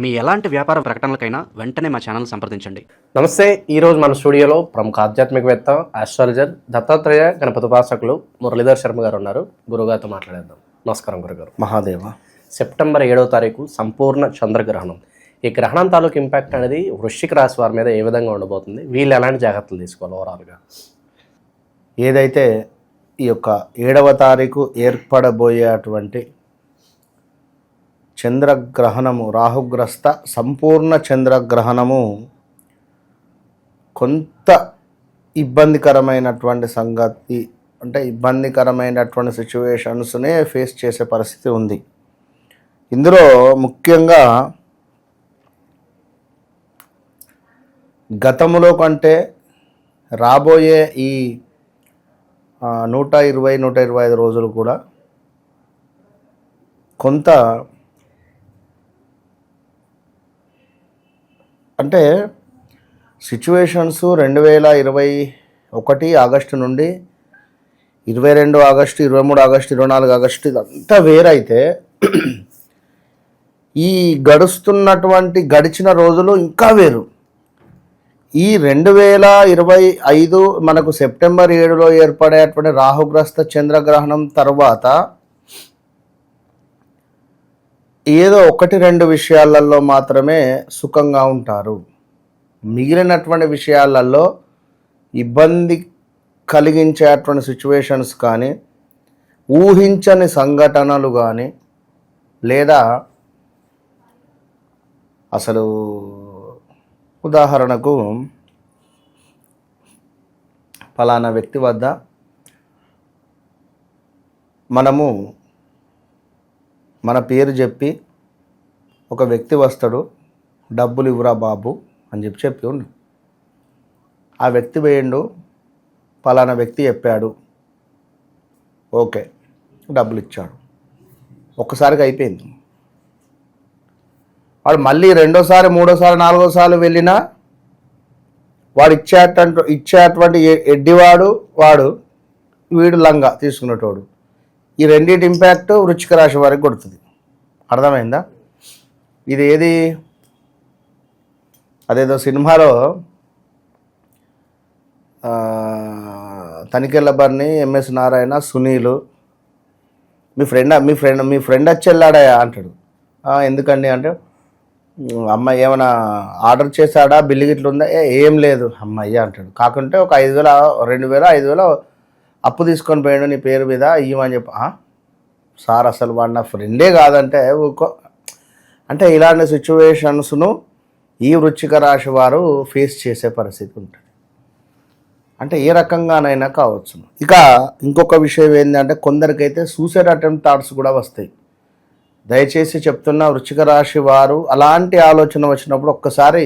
మీ ఎలాంటి వ్యాపార ప్రకటనలకైనా వెంటనే మా ఛానల్ సంప్రదించండి. నమస్తే ఈరోజు మన స్టూడియోలో ప్రముఖ ఆధ్యాత్మికవేత్త ఆస్ట్రాలజర్ దత్తాత్రేయ గణపతి ఉపాసకులు మురళీధర్ శర్మ గారు ఉన్నారు. గురుగారితో మాట్లాడేద్దాం. నమస్కారం గురుగారు. మహాదేవ. సెప్టెంబర్ ఏడవ తారీఖు సంపూర్ణ చంద్రగ్రహణం. ఈ గ్రహణం తాలూకు ఇంపాక్ట్ అనేది వృశ్చిక రాశి వారి మీద ఏ విధంగా ఉండబోతుంది? వీళ్ళు ఎలాంటి జాగ్రత్తలు తీసుకోవాలి ఓవరాల్గా ఏదైతే ఈ యొక్క ఏడవ తారీఖు ఏర్పడబోయేటువంటి చంద్రగ్రహణము రాహుగ్రస్త సంపూర్ణ చంద్రగ్రహణము కొంత ఇబ్బందికరమైనటువంటి సంగతి అంటే ఇబ్బందికరమైనటువంటి సిచ్యువేషన్స్నే ఫేస్ చేసే పరిస్థితి ఉంది. ఇందులో ముఖ్యంగా గతములో కంటే రాబోయే ఈ నూట ఇరవై నూట ఇరవై ఐదు రోజులు కూడా కొంత అంటే సిచ్యువేషన్స్ రెండు వేల ఇరవై ఒకటి ఆగస్టు నుండి ఇరవై రెండు ఆగస్టు ఇరవై మూడు ఆగస్టు ఇరవై నాలుగు ఆగస్టు ఇదంతా వేరైతే ఈ గడుస్తున్నటువంటి గడిచిన రోజులు ఇంకా వేరు. ఈ రెండు వేల ఇరవై ఐదు మనకు సెప్టెంబర్ ఏడులో ఏర్పడేటువంటి రాహుగ్రస్త చంద్రగ్రహణం తర్వాత ఏదో ఒకటి రెండు విషయాలలో మాత్రమే సుఖంగా ఉంటారు. మిగిలినటువంటి విషయాలలో ఇబ్బంది కలిగించేటువంటి సిచ్యువేషన్స్ కానీ ఊహించని సంఘటనలు కానీ లేదా అసలు ఉదాహరణకు ఫలానా వ్యక్తి వద్ద మనము మన పేరు చెప్పి ఒక వ్యక్తి వస్తాడు డబ్బులు ఇవ్వరా బాబు అని చెప్పి చెప్పి ఉండు. ఆ వ్యక్తి వేయండు పలానా వ్యక్తి చెప్పాడు ఓకే డబ్బులు ఇచ్చాడు. ఒక్కసారిగా అయిపోయింది. వాడు మళ్ళీ రెండోసారి మూడోసారి నాలుగోసారి వెళ్ళినా వాడు ఇచ్చేటట్టు ఇచ్చేటువంటి ఎడ్డివాడు వాడు వీడు లంగా తీసుకునేటోడు. ఈ రెండింటి ఇంపాక్ట్ వృచ్చిక రాశి వారికి కొడుతుంది. అర్థమైందా? ఇది ఏది? అదేదో సినిమాలో తనికెళ్ళబర్ని ఎంఎస్ నారాయణ సునీలు మీ ఫ్రెండ్ మీ ఫ్రెండ్ మీ ఫ్రెండ్ వచ్చి వెళ్ళాడయా అంటాడు ఎందుకండి అంటే అమ్మాయి ఏమైనా ఆర్డర్ చేశాడా? బిల్లు గిట్లు ఉందా "ఏ, ఏం లేదు అమ్మాయి అంటాడు. కాకుంటే ఒక ఐదు వేల రెండు వేల ఐదు వేల అప్పు తీసుకొని పోయాడు నీ పేరు మీద ఇవ్వమని చెప్పి సార్ అసలు వాడు నా ఫ్రెండే కాదంటే ఊకో అంటే ఇలాంటి సిచ్యువేషన్స్ను ఈ వృచ్చిక రాశి వారు ఫేస్ చేసే పరిస్థితి ఉంటుంది. అంటే ఏ రకంగానైనా కావచ్చు. ఇక ఇంకొక విషయం ఏంటంటే కొందరికైతే సూసైడ్ అటెంప్ట్ థాట్స్ కూడా వస్తాయి. దయచేసి చెప్తున్న వృచ్చిక రాశి వారు అలాంటి ఆలోచన వచ్చినప్పుడు ఒక్కసారి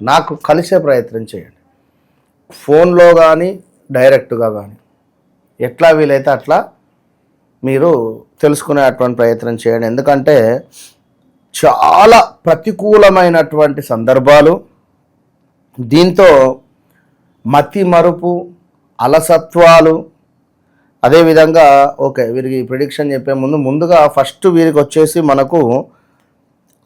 నాకు కలిసే ప్రయత్నం చేయండి. ఫోన్లో కానీ డైరెక్ట్గా కానీ ఎట్లా వీలైతే అట్లా మీరు తెలుసుకునేటువంటి ప్రయత్నం చేయండి. ఎందుకంటే చాలా ప్రతికూలమైనటువంటి సందర్భాలు దీంతో మతి మరుపు అలసత్వాలు అదేవిధంగా ఓకే వీరికి ప్రిడిక్షన్ చెప్పే ముందు ముందుగా ఫస్ట్ వీరికి వచ్చేసి మనకు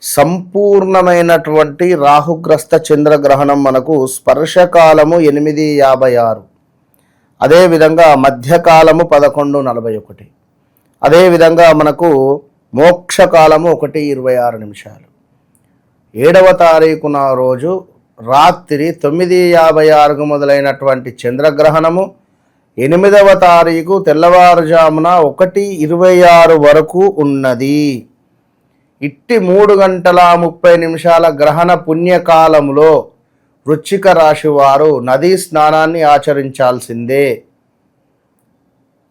సంపూర్ణమైనటువంటి రాహుగ్రస్త చంద్రగ్రహణం మనకు స్పర్శకాలము ఎనిమిది యాభై ఆరు. అదేవిధంగా మధ్యకాలము పదకొండు నలభై ఒకటి. అదేవిధంగా మనకు మోక్షకాలము ఒకటి ఇరవై ఆరు నిమిషాలు. ఏడవ తారీఖున రోజు రాత్రి తొమ్మిది యాభై ఆరుకు మొదలైనటువంటి చంద్రగ్రహణము ఎనిమిదవ తారీఖు తెల్లవారుజామున ఒకటి ఇరవై ఆరు వరకు ఉన్నది. ఇట్టి మూడు గంటల ముప్పై నిమిషాల గ్రహణ పుణ్యకాలములో వృచ్చిక రాశి వారు నదీ స్నానాన్ని ఆచరించాల్సిందే.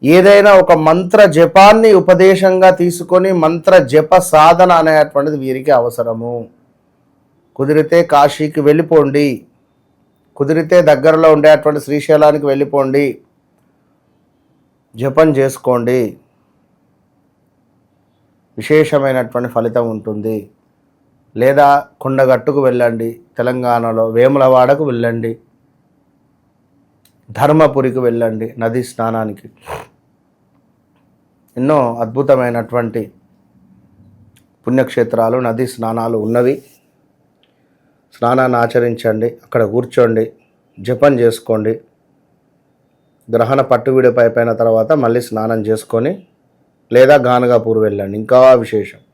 ఏదైనా ఒక మంత్ర జపాన్ని ఉపదేశంగా తీసుకొని మంత్ర జప సాధన అనేటువంటిది వీరికి అవసరము. కుదిరితే కాశీకి వెళ్ళిపోండి. కుదిరితే దగ్గరలో ఉండేటువంటి శ్రీశైలానికి వెళ్ళిపోండి. జపం చేసుకోండి. విశేషమైనటువంటి ఫలితం ఉంటుంది. లేదా కొండగట్టుకు వెళ్ళండి తెలంగాణలో వేములవాడకు వెళ్ళండి ధర్మపురికి వెళ్ళండి నది స్నానానికి. ఎన్నో అద్భుతమైనటువంటి పుణ్యక్షేత్రాలు నది స్నానాలు ఉన్నవి. స్నానాన్ని ఆచరించండి అక్కడ కూర్చోండి జపం చేసుకోండి. గ్రహణ పట్టు విడిపై తర్వాత మళ్ళీ స్నానం చేసుకొని లేదా గానగాపూర్ వెళ్ళండి. ఇంకా విశేషం.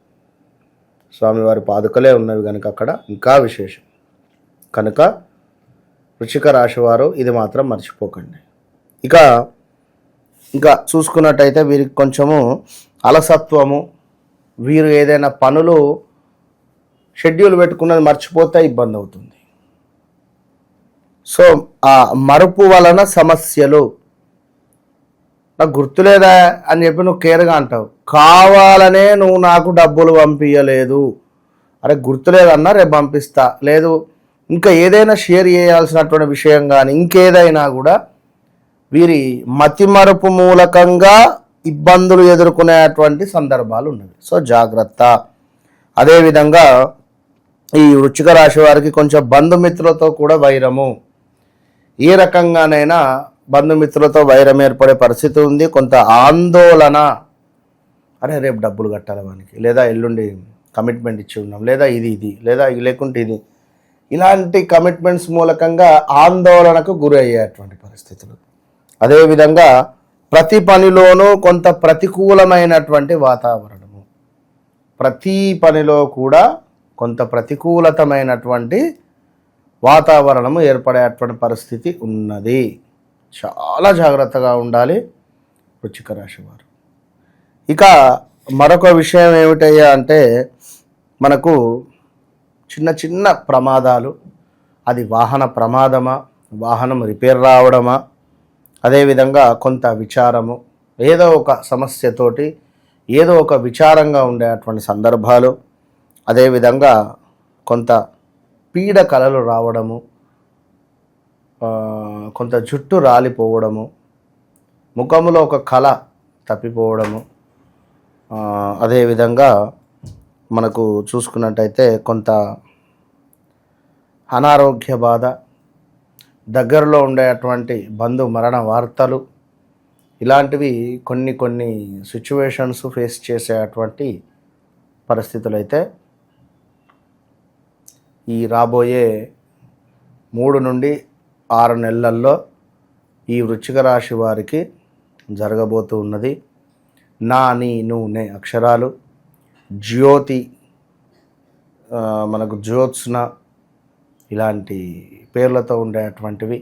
స్వామివారి పాదుకలే ఉన్నవి కనుక అక్కడ ఇంకా విశేషం. కనుక వృషిక రాశివారు ఇది మాత్రం మర్చిపోకండి. ఇక ఇంకా చూసుకున్నట్టయితే వీరికి కొంచెము అలసత్వము వీరు ఏదైనా పనులు షెడ్యూల్ పెట్టుకున్నది మర్చిపోతే ఇబ్బంది అవుతుంది. సో ఆ మరుపు వలన సమస్యలు నాకు గుర్తులేదా అని చెప్పి నువ్వు కేర్గా అంటావు. కావాలనే నువ్వు నాకు డబ్బులు పంపించలేదు అరే గుర్తులేదన్నా రేపు పంపిస్తా. లేదు ఇంకా ఏదైనా షేర్ చేయాల్సినటువంటి విషయం కానీ ఇంకేదైనా కూడా వీరి మతిమరుపు మూలకంగా ఇబ్బందులు ఎదుర్కొనేటువంటి సందర్భాలు ఉన్నవి. సో జాగ్రత్త. అదేవిధంగా ఈ వృచ్చిక రాశి వారికి కొంచెం బంధుమిత్రులతో కూడా వైరము. ఏ రకంగానైనా బంధుమిత్రులతో వైరం ఏర్పడే పరిస్థితి ఉంది. కొంత ఆందోళన. అరే రేపు డబ్బులు కట్టాలి వానికి. లేదా ఎల్లుండి కమిట్మెంట్ ఇచ్చి ఉన్నాం. లేదా ఇది ఇది. లేదా ఇది లేకుంటే ఇది. ఇలాంటి కమిట్మెంట్స్ మూలకంగా ఆందోళనకు గురి అయ్యేటువంటి పరిస్థితులు. అదేవిధంగా ప్రతి పనిలోనూ కొంత ప్రతికూలమైనటువంటి వాతావరణము. ప్రతి పనిలో కూడా కొంత ప్రతికూలతమైనటువంటి వాతావరణము ఏర్పడేటువంటి పరిస్థితి ఉన్నది. చాలా జాగ్రత్తగా ఉండాలి వృచ్చిక రాశి వారు. ఇక మరొక విషయం ఏమిటయ్యా అంటే మనకు చిన్న చిన్న ప్రమాదాలు అది వాహన ప్రమాదమా వాహనం రిపేర్ రావడమా అదేవిధంగా కొంత విచారము ఏదో ఒక సమస్యతోటి ఏదో ఒక విచారంగా ఉండేటువంటి సందర్భాలు అదేవిధంగా కొంత పీడ కలలు రావడము కొంత జుట్టు రాలిపోవడము ముఖంలో ఒక కళ తప్పిపోవడము అదేవిధంగా మనకు చూసుకున్నట్టయితే కొంత అనారోగ్య బాధ దగ్గరలో ఉండేటువంటి బంధు మరణ వార్తలు ఇలాంటివి కొన్ని కొన్ని సిచ్యువేషన్స్ ఫేస్ చేసేటువంటి పరిస్థితులైతే ఈ రాబోయే మూడు నుండి ఆరు నెలల్లో ఈ వృచ్చిక రాశి వారికి జరగబోతూ ఉన్నది. నా నీ నూనె అక్షరాలు జ్యోతి మనకు జ్యోత్స్న ఇలాంటి పేర్లతో ఉండేటువంటివి.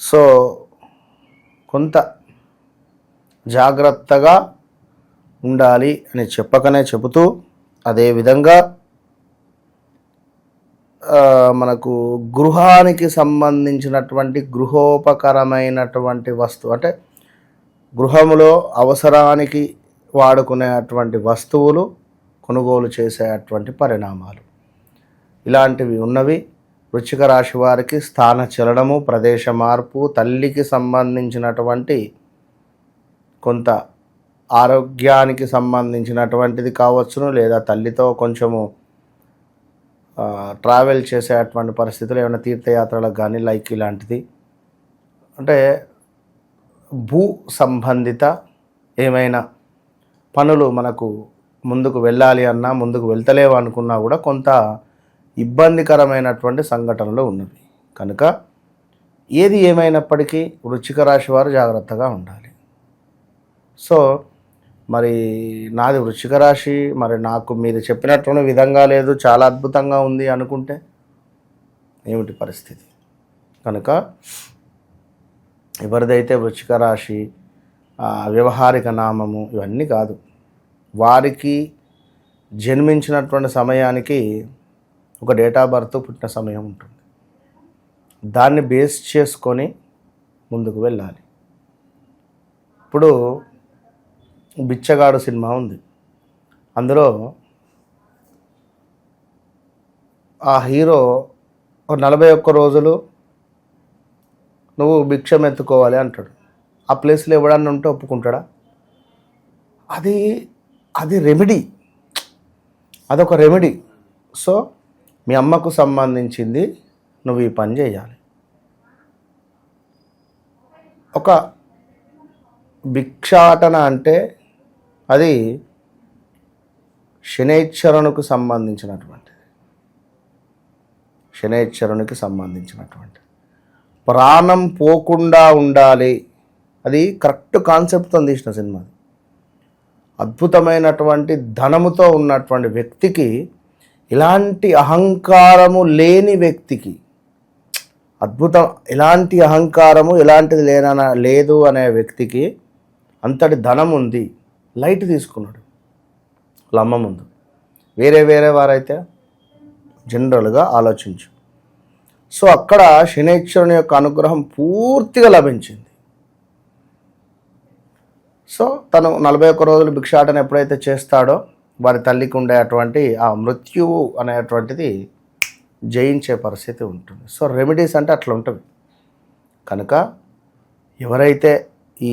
సో కొంత జాగ్రత్తగా ఉండాలి అని చెప్పకనే చెబుతూ అదేవిధంగా మనకు గృహానికి సంబంధించినటువంటి గృహోపకరమైనటువంటి వస్తువు అంటే గృహములో అవసరానికి వాడుకునేటువంటి వస్తువులు కొనుగోలు చేసేటువంటి పరిణామాలు. ఇలాంటివి ఉన్నవి. వృచ్చిక రాశి వారికి స్థాన చలనము ప్రదేశ మార్పు తల్లికి సంబంధించినటువంటి కొంత ఆరోగ్యానికి సంబంధించినటువంటిది కావచ్చును లేదా తల్లితో కొంచెము ట్రావెల్ చేసేటువంటి పరిస్థితులు ఏమైనా తీర్థయాత్రలకు కానీ లైక్ ఇలాంటిది? అంటే భూ సంబంధిత ఏమైనా పనులు మనకు ముందుకు వెళ్ళాలి అన్నా ముందుకు వెళ్తలేవు అనుకున్నా కూడా కొంత ఇబ్బందికరమైనటువంటి సంఘటనలు ఉన్నవి. కనుక ఏది ఏమైనప్పటికీ వృచ్చిక రాశి వారు జాగ్రత్తగా ఉండాలి. సో మరి నాది వృశ్చిక రాశి మరి నాకు మీరు చెప్పినటువంటి విధంగా లేదు చాలా అద్భుతంగా ఉంది అనుకుంటే ఏమిటి పరిస్థితి? కనుక ఎవరిదైతే వృశ్చిక రాశి వ్యవహారిక నామము ఇవన్నీ కాదు వారికి జన్మించినటువంటి సమయానికి ఒక డేట్ ఆఫ్ బర్త్ పుట్టిన సమయం ఉంటుంది. దాన్ని బేస్ చేసుకొని ముందుకు వెళ్ళాలి. ఇప్పుడు బిచ్చగాడు సినిమా ఉంది. అందులో ఆ హీరో నలభై ఒక్క రోజులు నువ్వు భిక్షం ఎత్తుకోవాలి అంటాడు. ఆ ప్లేస్లో ఎవడన్నా ఉంటే ఒప్పుకుంటాడా? అది అది రెమెడీ. అదొక రెమెడీ. సో మీ అమ్మకు సంబంధించింది నువ్వు ఈ పని చేయాలి. ఒక భిక్షాటన అంటే అది శనేశ్వరునికి సంబంధించినటువంటిది. శనేశ్వరునికి సంబంధించినటువంటి. ప్రాణం పోకుండా ఉండాలి. అది కరెక్ట్ కాన్సెప్ట్తో తీసిన సినిమా అద్భుతమైనటువంటి ధనముతో ఉన్నటువంటి వ్యక్తికి ఇలాంటి అహంకారము లేని వ్యక్తికి అద్భుతం ఎలాంటి అహంకారము ఎలాంటిది లేన లేదు అనే వ్యక్తికి అంతటి ధనం ఉంది లైట్ తీసుకున్నాడు లమ్మ ముందు. వేరే వేరే వారైతే జనరల్గా ఆలోచించు. సో అక్కడ శనేశ్వరుని యొక్క అనుగ్రహం పూర్తిగా లభించింది. సో తను నలభై ఒక్క రోజులు భిక్షాటన ఎప్పుడైతే చేస్తాడో వారి తల్లికి ఉండే అటువంటి ఆ మృత్యువు అనేటువంటిది జయించే పరిస్థితి ఉంటుంది. సో రెమెడీస్ అంటే అట్లా ఉంటుంది కనుక ఎవరైతే ఈ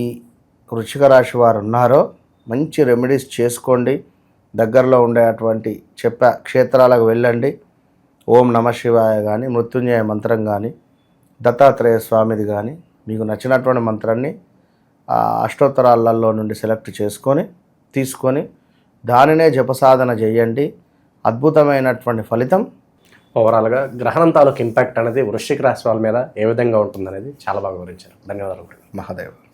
వృచ్చిక రాశి వారు ఉన్నారో మంచి రెమెడీస్ చేసుకోండి. దగ్గరలో ఉండే అటువంటి చెప్ప క్షేత్రాలకు వెళ్ళండి. ఓం నమ శివాయ కానీ మృత్యుంజయ మంత్రం కానీ దత్తాత్రేయ స్వామిది కానీ మీకు నచ్చినటువంటి మంత్రాన్ని అష్టోత్తరాలలో నుండి సెలెక్ట్ చేసుకొని తీసుకొని దానినే జపసాధన చేయండి. అద్భుతమైనటువంటి ఫలితం. ఓవరాల్గా గ్రహణం తాలూకు ఇంపాక్ట్ అనేది వృశ్చిక రాశి వాళ్ళ మీద ఏ విధంగా ఉంటుందనేది చాలా బాగా వివరించారు. ధన్యవాదాలు. మహాదేవ్.